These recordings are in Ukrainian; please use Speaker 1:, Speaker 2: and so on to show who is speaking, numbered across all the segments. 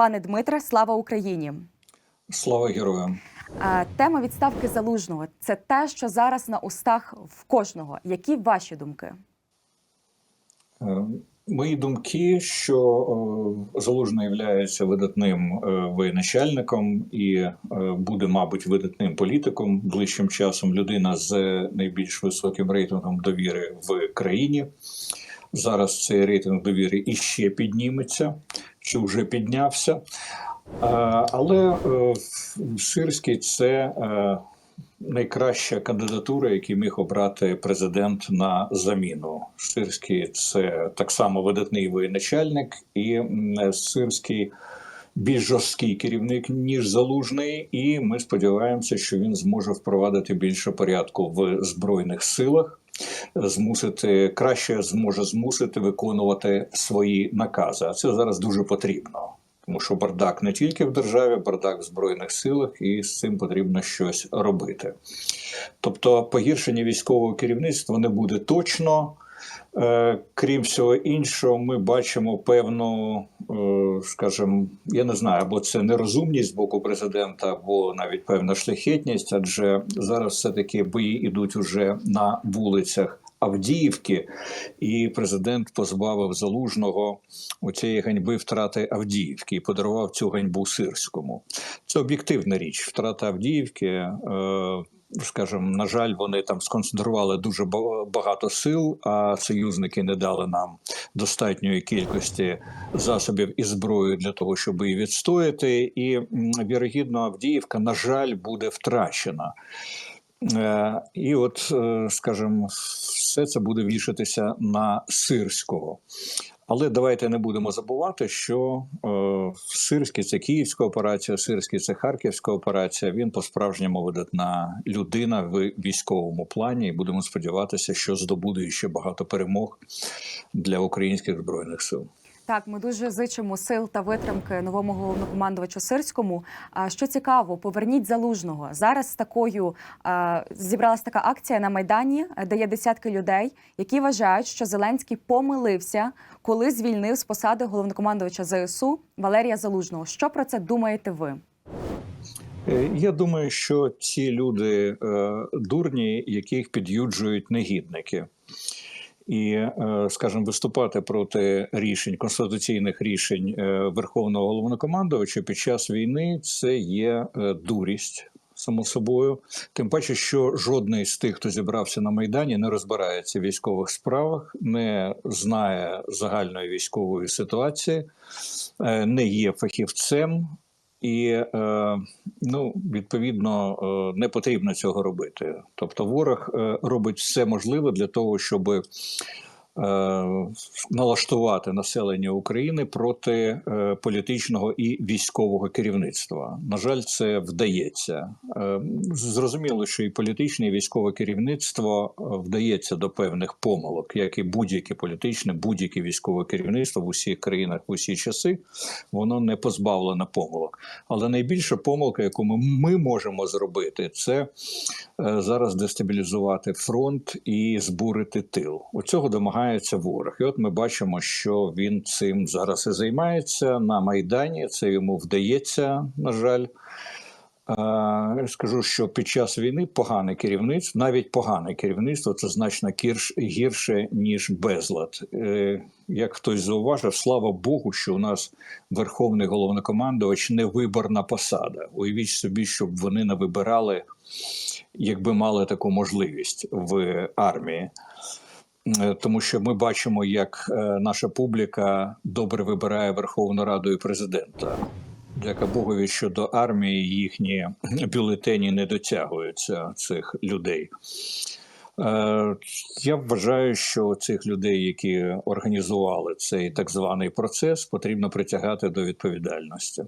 Speaker 1: Пане Дмитре, слава Україні!
Speaker 2: Слава героям!
Speaker 1: Тема відставки залужного це те, що зараз на устах в кожного. Які ваші думки?
Speaker 2: Е, Мої думки, що Залужний є видатним е, воєначальником і е, буде, мабуть, видатним політиком ближчим часом. Людина з найбільш високим рейтингом довіри в країні. Зараз цей рейтинг довіри іще підніметься, чи вже піднявся. Е, Але е, Сирський це е, найкраща кандидатура, яку міг обрати президент на заміну. Сирський це так само видатний воєначальник, і Сирський більш жорсткий керівник ніж залужний. І ми сподіваємося, що він зможе впровадити більше порядку в збройних силах. Змусити краще зможе змусити виконувати свої накази. А це зараз дуже потрібно. Тому що бардак не тільки в державі, бардак в збройних силах, і з цим потрібно щось робити. Тобто, погіршення військового керівництва не буде точно. Е, Крім всього іншого, ми бачимо певну, е, скажімо, я не знаю, або це нерозумність з боку президента, або навіть певна шляхетність, адже зараз все-таки бої йдуть уже на вулицях Авдіївки, і президент позбавив залужного оцієї ганьби втрати Авдіївки і подарував цю ганьбу Сирському. Це об'єктивна річ. Втрата Авдіївки. Е, Скажімо, на жаль, вони там сконцентрували дуже багато сил, а союзники не дали нам достатньої кількості засобів і зброї для того, щоб її відстояти. І вірогідно, Авдіївка, на жаль, буде втрачена. Е, І от, е, скажімо, все це буде вішатися на сирського. Але давайте не будемо забувати, що е, Сирський це київська операція, Сирський це харківська операція. Він по-справжньому видатна людина в військовому плані. І будемо сподіватися, що здобуде ще багато перемог для українських збройних сил.
Speaker 1: Так, ми дуже зичимо сил та витримки новому головнокомандувачу Сирському. А що цікаво, поверніть залужного зараз. Такою е, зібралась така акція на майдані, де є десятки людей, які вважають, що Зеленський помилився, коли звільнив з посади головнокомандувача ЗСУ Валерія Залужного. Що про це думаєте ви?
Speaker 2: Е, Я думаю, що ці люди е, дурні, яких під'юджують негідники. І, е, скажімо, виступати проти рішень конституційних рішень е, Верховного головнокомандувача під час війни це є е, дурість. Само собою, тим паче, що жодний з тих, хто зібрався на майдані, не розбирається в військових справах, не знає загальної військової ситуації, не є фахівцем, і е, ну, відповідно е, не потрібно цього робити. Тобто, ворог е, робить все можливе для того, щоб налаштувати населення України проти е, політичного і військового керівництва. На жаль, це вдається. Е, зрозуміло, що і політичне, і військове керівництво е, вдається до певних помилок, як і будь-яке політичне, будь-яке військове керівництво в усіх країнах в усі часи, воно не позбавлене помилок. Але найбільша помилка, яку ми, ми можемо зробити, це е, зараз дестабілізувати фронт і збурити тил. У цього домагається ворог. І от ми бачимо, що він цим зараз і займається на майдані. Це йому вдається, на жаль. Скажу, що під час війни погане керівництво, навіть погане керівництво, це значно гірше ніж безлад. Е, Як хтось зауважив, слава Богу, що у нас верховний головнокомандувач невиборна посада. Уявіть собі, щоб вони не вибирали, якби мали таку можливість в армії. Е, Тому що ми бачимо, як е, наша публіка добре вибирає Верховну Раду і президента. Дяка Богові, що до армії їхні бюлетені не дотягуються цих людей. Е, Я вважаю, що цих людей, які організували цей так званий процес, потрібно притягати до відповідальності.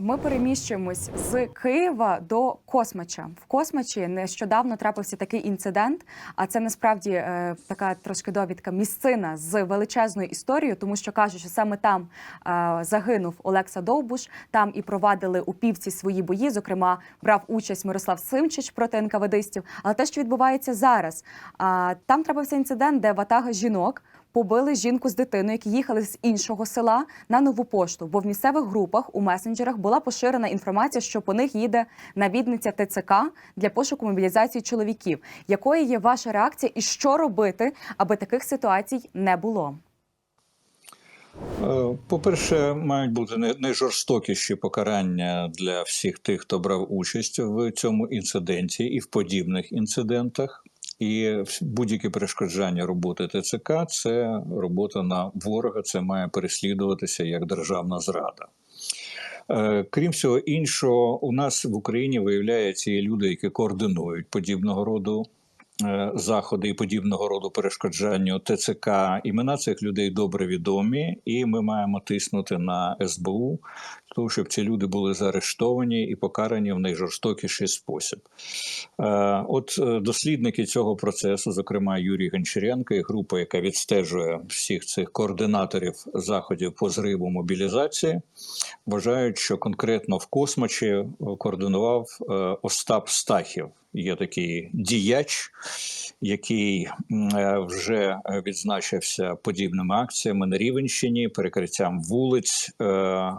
Speaker 1: Ми переміщуємось з Києва до Космача. В Космачі нещодавно трапився такий інцидент. А це насправді е, така трошки довідка місцина з величезною історією, тому що кажуть, що саме там е, загинув Олекса Довбуш. Там і провадили у півці свої бої. Зокрема, брав участь Мирослав Симчич проти НКВДистів. Але те, що відбувається зараз, е, там трапився інцидент, де ватага жінок побили жінку з дитиною, які їхали з іншого села на нову пошту. Бо в місцевих групах у месенджерах була поширена інформація, що по них їде навідниця ТЦК для пошуку мобілізації чоловіків. Якою є ваша реакція, і що робити, аби таких ситуацій не було?
Speaker 2: Е, По-перше, мають бути найжорстокіші покарання для всіх тих, хто брав участь в цьому інциденті і в подібних інцидентах. І будь-яке перешкоджання роботи ТЦК це робота на ворога, це має переслідуватися як державна зрада. Е, Крім всього іншого, у нас в Україні виявляється люди, які координують подібного роду заходи і подібного роду перешкоджанню ТЦК. Імена цих людей добре відомі, і ми маємо тиснути на СБУ, того, щоб ці люди були заарештовані і покарані в найжорстокіший спосіб. Е, От е, дослідники цього процесу, зокрема Юрій Гончаренко і група, яка відстежує всіх цих координаторів заходів по зриву мобілізації, вважають, що конкретно в космочі е, координував е, Остап Стахів. Є такий діяч, який е, вже е, відзначився подібними акціями на Рівенщині, перекриттям вулиць. е,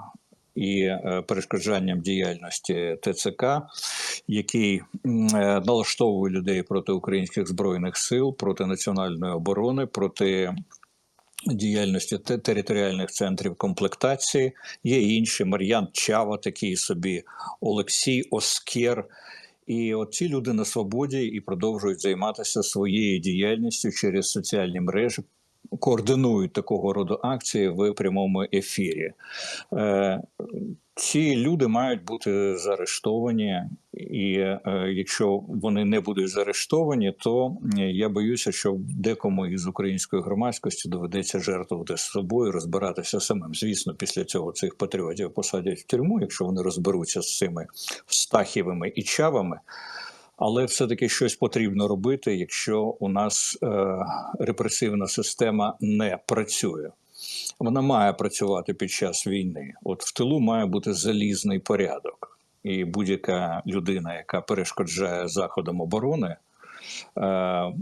Speaker 2: І перешкоджанням діяльності ТЦК, який налаштовує людей проти українських збройних сил, проти національної оборони, проти діяльності територіальних центрів комплектації. Є інші Мар'ян Чава, такий собі Олексій Оскер. І от ці люди на свободі і продовжують займатися своєю діяльністю через соціальні мережі, координують такого роду акції в прямому ефірі. Е, ці люди мають бути заарештовані, і е, якщо вони не будуть заарештовані, то я боюся, що декому із української громадськості доведеться жертвувати з собою, розбиратися самим. Звісно, після цього цих патріотів посадять в тюрму, якщо вони розберуться з цими Стахівими і чавами. Але все-таки щось потрібно робити, якщо у нас е, репресивна система не працює. Вона має працювати під час війни. От в тилу має бути залізний порядок, і будь-яка людина, яка перешкоджає заходам оборони,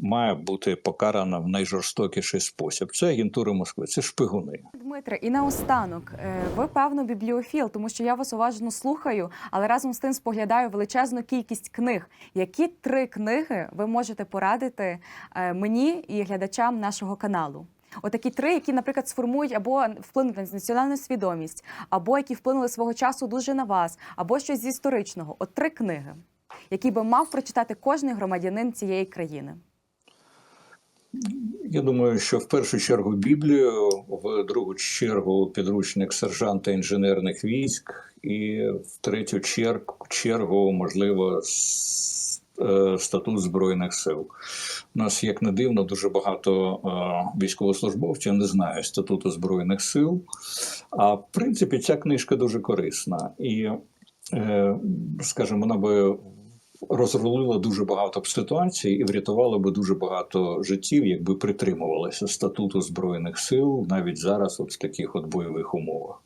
Speaker 2: має бути покарана в найжорстокіший спосіб. Це агентури Москви, це шпигуни.
Speaker 1: Дмитре, і наостанок, е, ви певно бібліофіл, тому що я вас уважно слухаю, але разом з тим споглядаю величезну кількість книг. Які три книги ви можете порадити е, мені і глядачам нашого каналу? Отакі три, які, наприклад, сформують або вплинуть на національну свідомість, або які вплинули свого часу дуже на вас, або щось з історичного. От три книги, які би мав прочитати кожний громадянин цієї країни.
Speaker 2: Я думаю, що в першу чергу Біблію, в другу чергу підручник сержанта інженерних військ, і в третю чергу, чергу можливо, е, статут Збройних сил. У нас, як не дивно, дуже багато е, військовослужбовців не знають статуту Збройних сил. А в принципі, ця книжка дуже корисна. І, е, скажімо, вона би розрулила дуже багато б ситуацій і врятувала би дуже багато життів, якби притримувалися статуту збройних сил навіть зараз, от в таких от бойових умовах.